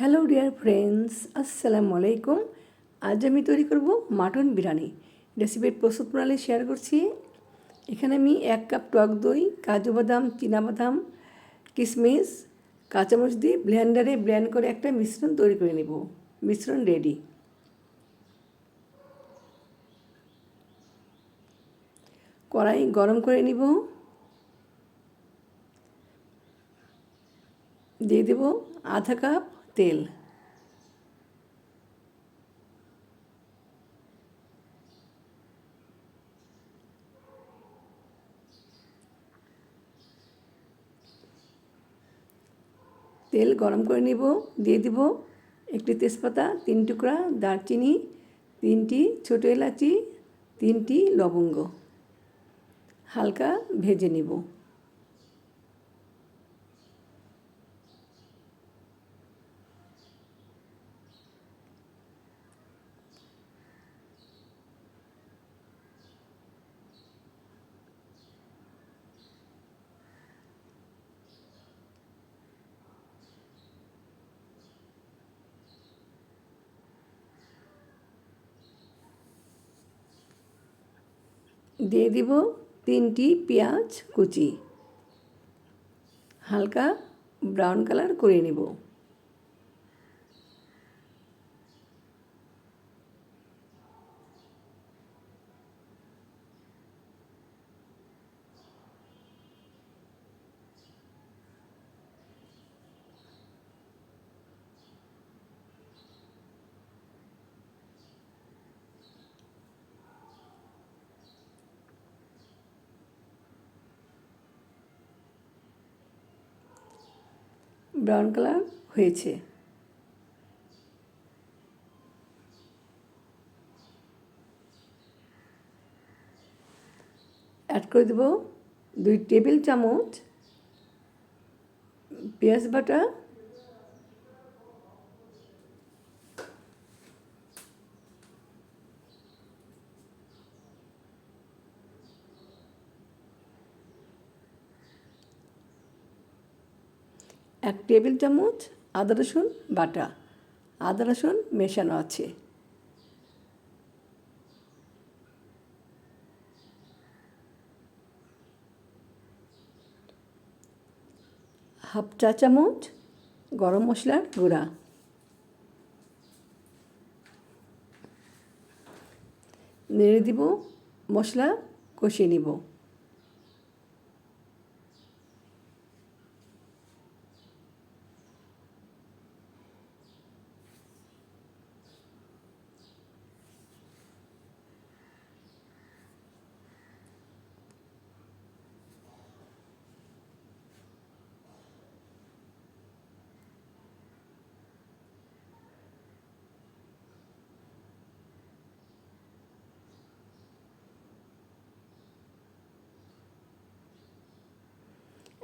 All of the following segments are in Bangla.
হ্যালো ডিয়ার ফ্রেন্ডস আসসালামু আলাইকুম আজ আমি তৈরি করব মাটন বিরিয়ানি। রেসিপির প্রস্তুত প্রণালী শেয়ার করছি। এখানে আমি এক কাপ টক দই, কাজু বাদাম বাদাম কিশমিশ কাঁচামরিচ দিয়ে ব্লেন্ডারে ব্লেন্ড করে একটা মিশ্রণ তৈরি করে নেব। মিশ্রণ রেডি কড়াই গরম করে নিব। দিয়ে দেব আধা কাপ তেল। তেল গরম করে নিব, দিয়ে দিব একটি তেজপাতা, তিন টুকরা দারচিনি, তিনটি ছোটো এলাচি, তিনটি লবঙ্গ। হালকা ভেজে নিব। দিয়ে দিব তিনটি পেঁয়াজ কুচি। হালকা ব্রাউন কালার করে নেব। ব্রাউন কালার হয়েছে। অ্যাড করে দেবো দুই টেবিল চামচ পেঁয়াজ বাটা। এক টেবিল চামচ আদা রসুন বাটা। আদা রসুন মেশানো আছে। হাফ চা চামচ গরম মশলার গুঁড়া। নেড়ে দিব, মশলা কষিয়ে নিব।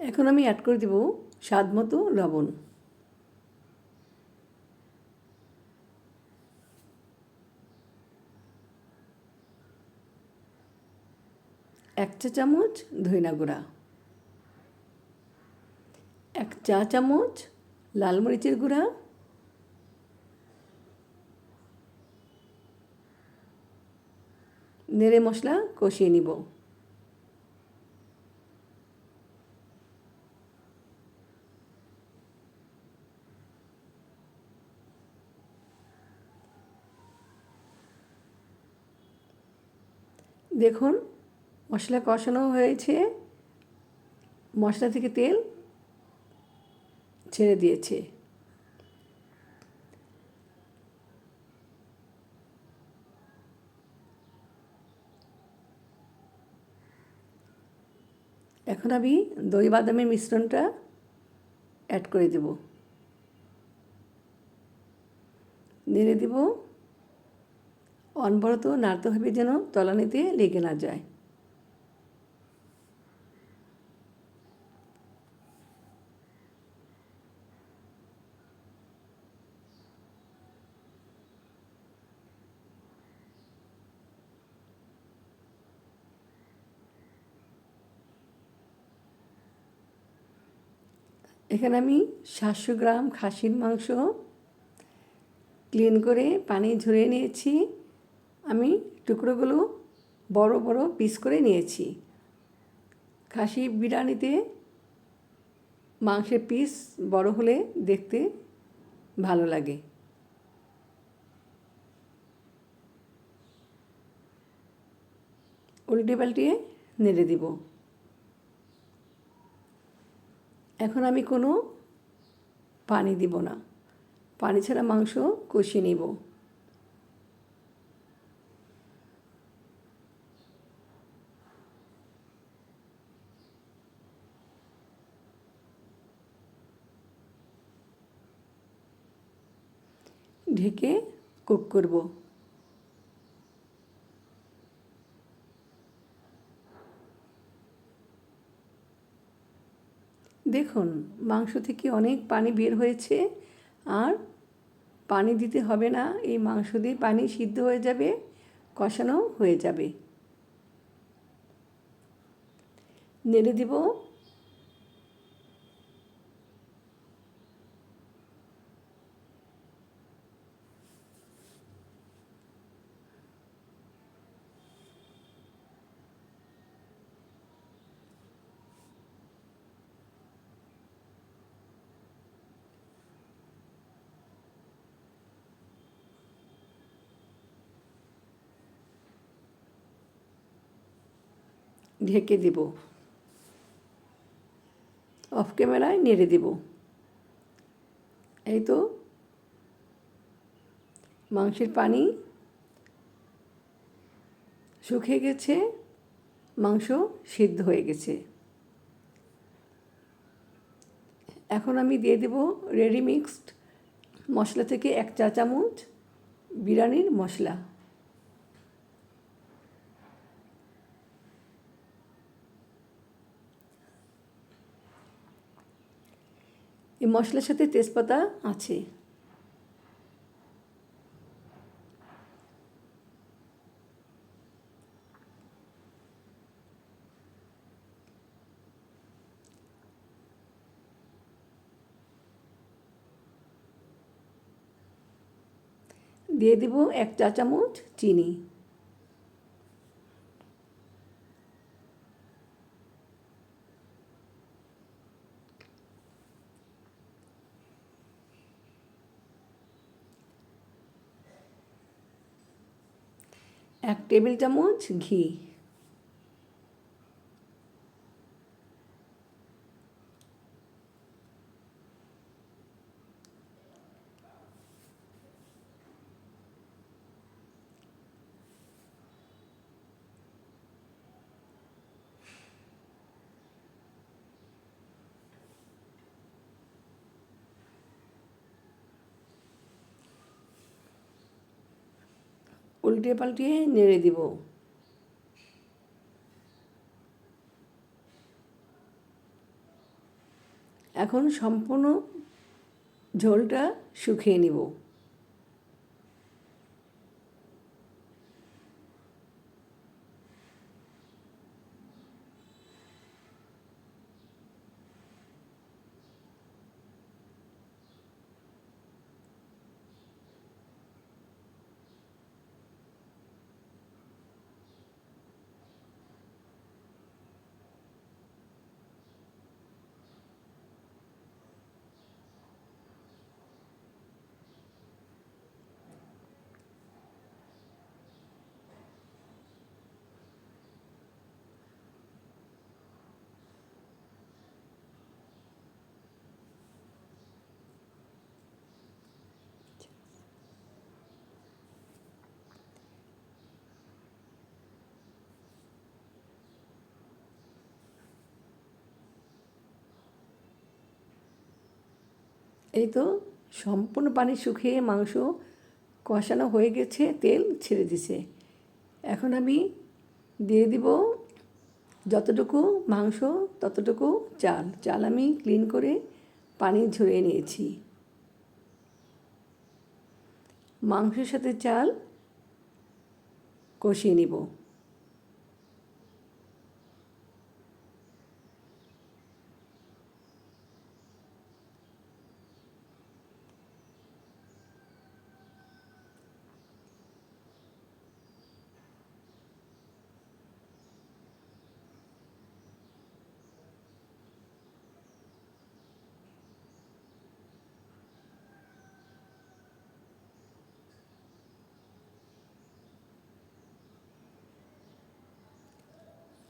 এখন আমি অ্যাড করে দেব স্বাদ মতো লবণ। এক চা চামচ ধইনা গুঁড়া। এক চা চামচ লাল মরিচের গুঁড়া। নেড়ে মশলা কষিয়ে নিব। দেখুন, মশলা কষানো হয়েছে। মশলা থেকে তেল ছেড়ে দিয়েছে। এখন আমি দই বাদামের মিশ্রণটা অ্যাড করে দেব। নেড়ে দেবো। অনবরত নাড়তে হবে যেন তলানিতে লেগে না যায়। এখানে আমি সাতশো গ্রাম খাসির মাংস ক্লিন করে পানি ঝরিয়ে নিয়েছি। আমি টুকরোগুলো বড় বড় পিস করে নিয়েছি। খাসি বিরিয়ানিতে মাংসের পিস বড় হলে দেখতে ভালো লাগে। উল্টে পাল্টিয়ে নেড়ে দিব। এখন আমি কোনো পানি দিব না। পানি ছাড়া মাংস কষিয়ে নিব। ঢেকে কুক করব। দেখুন, মাংস থেকে অনেক পানি বের হয়েছে আর পানি দিতে হবে না, এই মাংস দিয়ে পানি সিদ্ধ হয়ে যাবে, কষানো হয়ে যাবে। নেড়ে দিব ঢেকে দিব। অফ ক্যামেরায় নেড়ে দিব। এই তো মাংসের পানি শুকিয়ে গেছে, মাংস সিদ্ধ হয়ে গেছে। এখন আমি দিয়ে দেব রেডি মিক্সড মশলা থেকে এক চা চামচ বিরিয়ানির মশলা। এই মশলার সাথে তেজপাতা আছে। দিয়ে দিব এক চা চামচ চিনি। এক টেবিল চামচ ঘি উল্টে পাল্টিয়ে নেড়ে দিব। এখন সম্পূর্ণ ঝোলটা শুকিয়ে নিব। এই তো সম্পূর্ণ পানি শুকিয়ে মাংস কষানো হয়ে গেছে, তেল ছেড়ে দিছে। এখন আমি দিয়ে দিব যতটুকু মাংস, ততটুকু চাল। চাল আমি ক্লিন করে পানি ঝরিয়ে নিয়েছি। মাংসের সাথে চাল কষিয়ে নিব।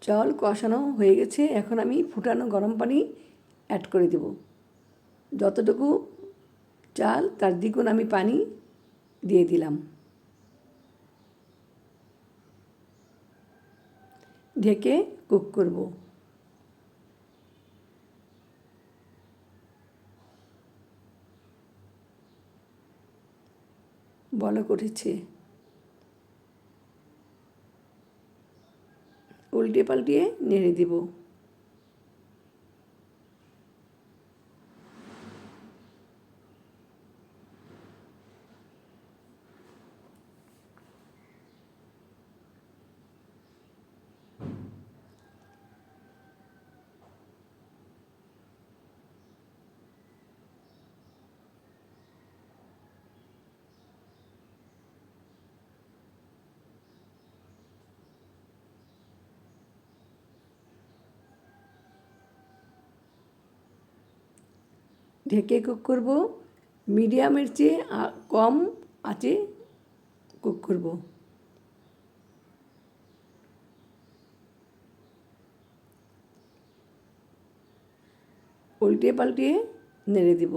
চাল কষানো হয়ে গেছে। এখন আমি ফুটানো গরম পানি অ্যাড করে দেব। যতটুকু চাল, তার দ্বিগুণ আমি পানি দিয়ে দিলাম। ঢেকে কুক করব। বলক উঠেছে। উল্টে পাল্টিয়ে নেড়ে দেব। ঢেকে কুক করব। মিডিয়ামের চেয়ে কম আঁচে কুক করব। উল্টে পাল্টিয়ে নেড়ে দেব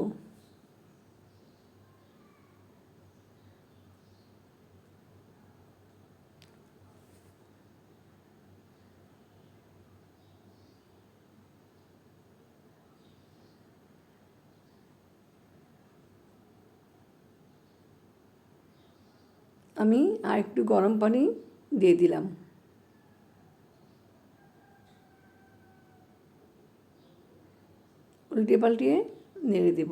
আমি আর একটু গরম পানি দিয়ে দিলাম। উল্টে পাল্টিয়ে নেড়ে দেব।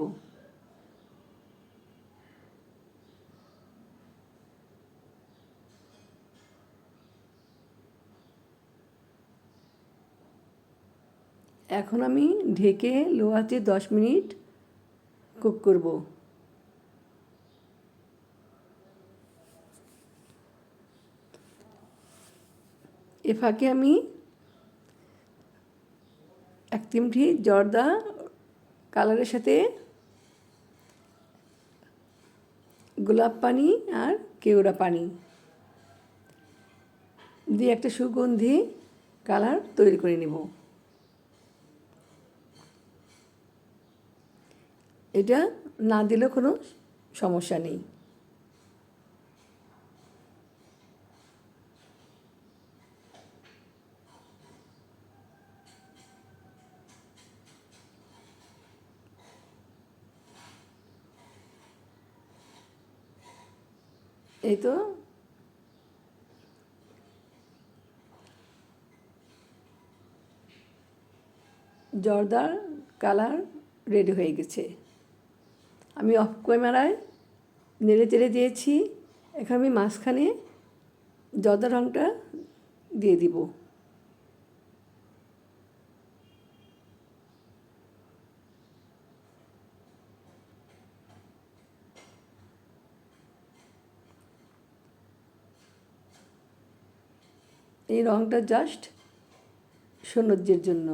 এখন আমি ঢেকে লো আছে দশ মিনিট কুক করব। এ ফাঁকে আমি এক চিমটি জর্দা কালারের সাথে গোলাপ পানি আর কেওড়া পানি দিয়ে একটা সুগন্ধি কালার তৈরি করে নেব। এটা না দিলেও কোনো সমস্যা নেই। এই তো। জর্দার কালার রেডি হয়ে গেছে। আমি অফ ক্যামেরায় নেড়ে চেড়ে দিয়েছি। এখন আমি মাঝখানে জর্দা রঙটা দিয়ে দিব। এই রঙটা জাস্ট সৌন্দর্যের জন্য।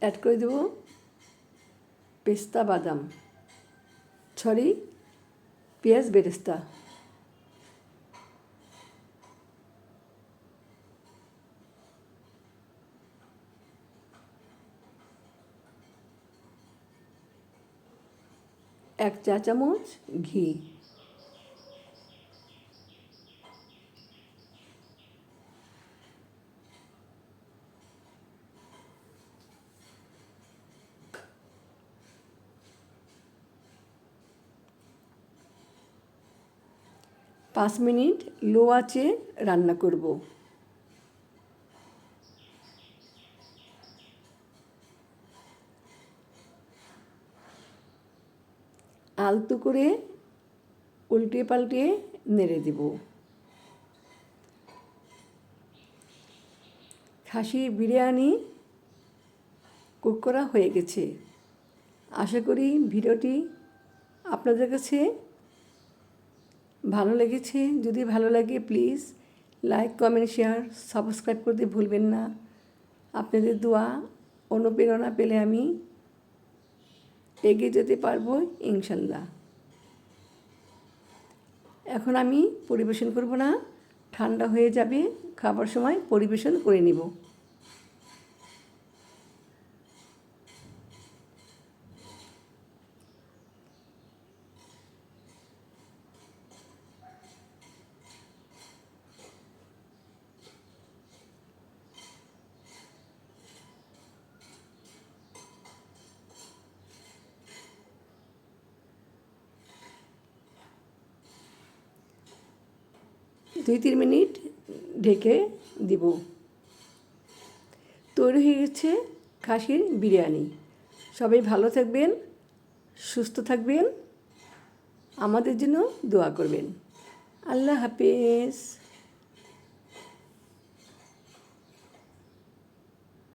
অ্যাড করে দেব পেস্তা বাদাম। সরি পেঁয়াজ বেরেস্তা। এক চা চামচ ঘি। পাঁচ মিনিট লো আঁচে রান্না করব। আলতু করে উল্টে পাল্টে নেড়ে দেব। খাসি বিরিয়ানি কুক করা হয়ে গেছে। আশা করি ভিডিওটি আপনাদের কাছে ভালো লেগেছে। যদি ভালো লাগে please like comment share subscribe করতে ভুলবেন না। আপনাদের দোয়া, অনুপ্রেরণা পেলে আমি এগিয়ে যেতে পারব ইনশাল্লাহ। এখন আমি পরিবেশন করব না, ঠান্ডা হয়ে যাবে, খাবার সময় পরিবেশন করে নেব। দুই তিন মিনিট ঢেকে দিব। তৈরি হয়ে গেছে খাসির বিরিয়ানি। সবাই ভালো থাকবেন, সুস্থ থাকবেন। আমাদের জন্য দোয়া করবেন। আল্লাহ হাফেজ।